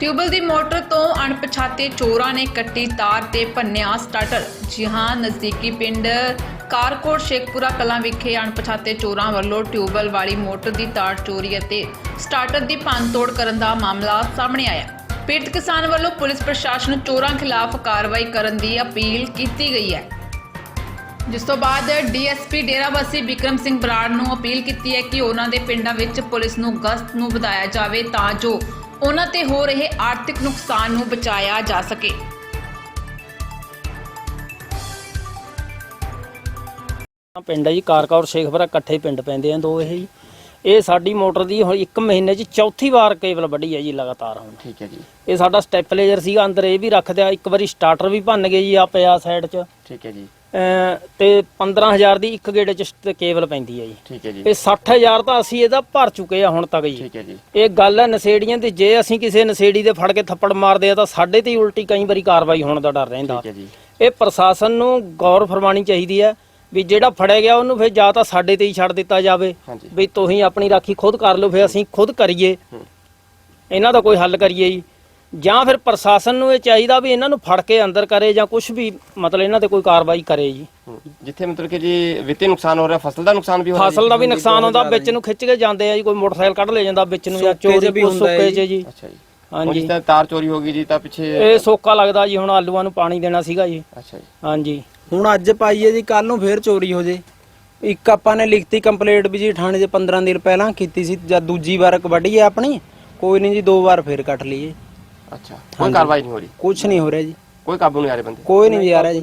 Tubewell ਦੀ motor ਤੋਂ ਅਣਪਛਾਤੇ ਚੋਰਾਂ ਨੇ ਕੱਟੀ ਤਾਰ ਤੇ ਭੰਨਿਆ ਸਟਾਰਟਰ। ਜੀ ਨਜ਼ਦੀਕੀ ਪਿੰਡ ਕਾਰਕੋਟ ਸ਼ੇਖਪੁਰਾ ਕਲਾਂ ਵਿਖੇ ਅਣਪਛਾਤੇ ਚੋਰਾਂ ਵੱਲੋਂ ਟਿਊਬਲ ਵਾਲੀ ਮੋਟਰ ਦੀ ਤਾਰ ਚੋਰੀ ਅਤੇ ਸਟਾਰਟਰ ਦੀ ਭੰਨਤੋੜ ਕਰਨ ਦਾ ਮਾਮਲਾ ਸਾਹਮਣੇ ਆਇਆ। ਪੀੜਤ ਕਿਸਾਨ ਵੱਲੋਂ ਪੁਲਿਸ ਪ੍ਰਸ਼ਾਸਨ ਨੂੰ ਚੋਰਾਂ ਖਿਲਾਫ ਕਾਰਵਾਈ ਕਰਨ ਦੀ ਅਪੀਲ ਕੀਤੀ ਗਈ ਹੈ। ਜਿਸ ਤੋਂ ਬਾਅਦ ਡੀਐਸਪੀ ਡੇਰਾਬੱਸੀ ਵਿਕਰਮ ਸਿੰਘ ਬਰਾੜ ਨੂੰ ਅਪੀਲ ਕੀਤੀ ਹੈ ਕਿ ਉਹਨਾਂ ਦੇ ਪਿੰਡਾਂ ਵਿੱਚ ਪੁਲਿਸ ਨੂੰ ਗਸ਼ਤ ਨੂੰ ਵਧਾਇਆ ਜਾਵੇ ਤਾਂ ਜੋ ਉਹਨਾਂ ਤੇ ਹੋ ਰਹੇ ਆਰਥਿਕ ਨੁਕਸਾਨ ਨੂੰ ਬਚਾਇਆ ਜਾ ਸਕੇ। ਪਿੰਡ ਹੈ ਜੀ ਕਾਰਕੌਰ ਸ਼ੇਖਪੁਰਾ ਇਕੱਠੇ ਪਿੰਡ ਪੈਂਦੇ ਆ ਦੋ ਇਹ ਜੀ ਇਹ ਸਾਡੀ ਮੋਟਰ ਦੀ ਹੁਣ ਇੱਕ ਮਹੀਨੇ 'ਚ ਚੌਥੀ ਵਾਰ ਕੇਬਲ ਵੱਢੀ ਹੈ ਜੀ ਲਗਾਤਾਰ ਹੁਣ। ਠੀਕ ਹੈ ਜੀ। ਇਹ ਸਾਡਾ ਸਟੈਪਲੇਜਰ ਸੀਗਾ ਅੰਦਰ ਇਹ ਵੀ ਰੱਖ ਦਿਆ ਇੱਕ ਵਾਰੀ ਸਟਾਰਟਰ ਵੀ ਭੰਨ ਗਏ ਜੀ ਆ ਪਿਆ ਸਾਈਡ 'ਚ। ਠੀਕ ਹੈ ਜੀ। ਅਮ ਤੇ 15000 ਦੀ ਇੱਕ ਗੇੜੇ 'ਚ ਕੇਬਲ ਪੈਂਦੀ ਹੈ ਜੀ। ਠੀਕ ਹੈ ਜੀ। ਇਹ 60000 ਤਾਂ ਅਸੀਂ ਇਹਦਾ ਭਰ ਚੁੱਕੇ ਆ ਹੁਣ ਤੱਕ ਜੀ। ਠੀਕ ਹੈ ਜੀ। ਇਹ ਗੱਲ ਹੈ ਨਸ਼ੇੜੀਆਂ ਦੀ ਜੇ ਅਸੀਂ ਕਿਸੇ ਨਸ਼ੇੜੀ ਦੇ ਫੜ ਕੇ ਥੱਪੜ ਮਾਰਦੇ ਆ ਤਾਂ ਸਾਡੇ ਤੇ ਹੀ ਉਲਟੀ ਕਈ ਵਾਰੀ ਕਾਰਵਾਈ ਹੋਣ ਦਾ ਡਰ ਰਹਿੰਦਾ। ਠੀਕ ਹੈ ਜੀ। ਇਹ ਪ੍ਰਸ਼ਾਸਨ ਨੂੰ ਗੌਰ ਫਰਮਾਣੀ ਚਾਹੀਦੀ ਹੈ ਵੀ ਜਿਹੜਾ ਫੜਿਆ ਗਿਆ ਉਹਨੂੰ ਫਿਰ ਜਾਂ ਤਾਂ ਸਾਡੇ ਤੇ ਹੀ ਛੱਡ ਦਿੱਤਾ ਜਾਵੇ। ਹਾਂਜੀ। ਵੀ ਤੁਸੀਂ ਆਪਣੀ ਰਾਖੀ ਖੁਦ ਕਰ ਲਓ ਫਿਰ ਅਸੀਂ ਖੁਦ ਕਰੀਏ। ਇਹਨਾਂ ਦਾ ਕੋਈ ਹੱਲ ਕਰੀਏ ਜੀ। ਜਾਂ ਫਿਰ ਪ੍ਰਸ਼ਾਸਨ ਨੂੰ ਇਹ ਚਾਹੀਦਾ ਵੀ ਇਹਨਾਂ ਨੂੰ ਫੜ ਕੇ ਅੰਦਰ ਕਰੇ ਜਾਂ ਕੁਝ ਵੀ ਮਤਲਬ ਇਹਨਾਂ ਤੇ ਕੋਈ ਕਾਰਵਾਈ ਕਰੇ ਜੀ। ਜਿੱਥੇ ਮਤਲਬ ਕਿ ਜੀ ਵਿੱਤੀ ਨੁਕਸਾਨ ਹੋ ਰਿਹਾ ਫਸਲ ਦਾ ਨੁਕਸਾਨ ਵੀ ਹੋ ਰਿਹਾ ਫਸਲ ਦਾ ਵੀ ਨੁਕਸਾਨ ਹੁੰਦਾ ਵਿੱਚ ਨੂੰ ਖਿੱਚ ਕੇ ਜਾਂਦੇ ਆ ਜੀ ਕੋਈ ਮੋਟਰਸਾਈਕਲ ਕੱਢ ਲੈ ਜਾਂਦਾ ਵਿੱਚ ਨੂੰ ਜਾਂ ਚੋਰੀ ਵੀ ਸੁੱਕੇ ਚ ਜੀ। ਅੱਛਾ ਜੀ। ਹਾਂਜੀ। ਤਾਰ ਚੋਰੀ ਹੋ ਗਈ ਜੀ ਤਾਂ ਪਿੱਛੇ ਇਹ ਸੋਕਾ ਲੱਗਦਾ ਜੀ ਹੁਣ ਆਲੂਆਂ ਨੂੰ ਪਾਣੀ ਦੇਣਾ ਸੀਗਾ ਜੀ। ਅੱਛਾ ਜੀ। ਹਾਂਜੀ। ਹੁਣ ਅੱਜ ਪਾਈਏ ਜੀ ਕੱਲ ਨੂੰ ਫੇਰ ਚੋਰੀ ਹੋ ਜੇ। ਇੱਕ ਆਪਾਂ ਨੇ ਲਿਖਤੀ ਕੰਪਲੇਂਟ ਵੀ ਜੀ ਥਾਣੇ 'ਚ 15 ਦਿਨ ਪਹਿਲਾਂ ਕੀਤੀ ਸੀ ਜਦ ਦੂਜੀ ਵਾਰ ਕਬੱਡੀ ਹੈ ਆਪਣੀ ਕੋਈ ਨਹੀਂ ਜੀ ਦੋ ਵਾਰ ਫੇਰ ਕੱਟ ਲਈਏ। ਅੱਛਾ ਕੋਈ ਕਾਰਵਾਈ ਨਹੀਂ ਹੋ ਰਹੀ? ਕੁਝ ਨਹੀਂ ਹੋ ਰਿਹਾ ਜੀ। ਕੋਈ ਕਾਬੂ ਨਹੀਂ ਆ ਰਹੇ ਬੰਦੇ? ਕੋਈ ਨਹੀਂ ਜੀ ਆ ਰਿਹਾ ਜੀ।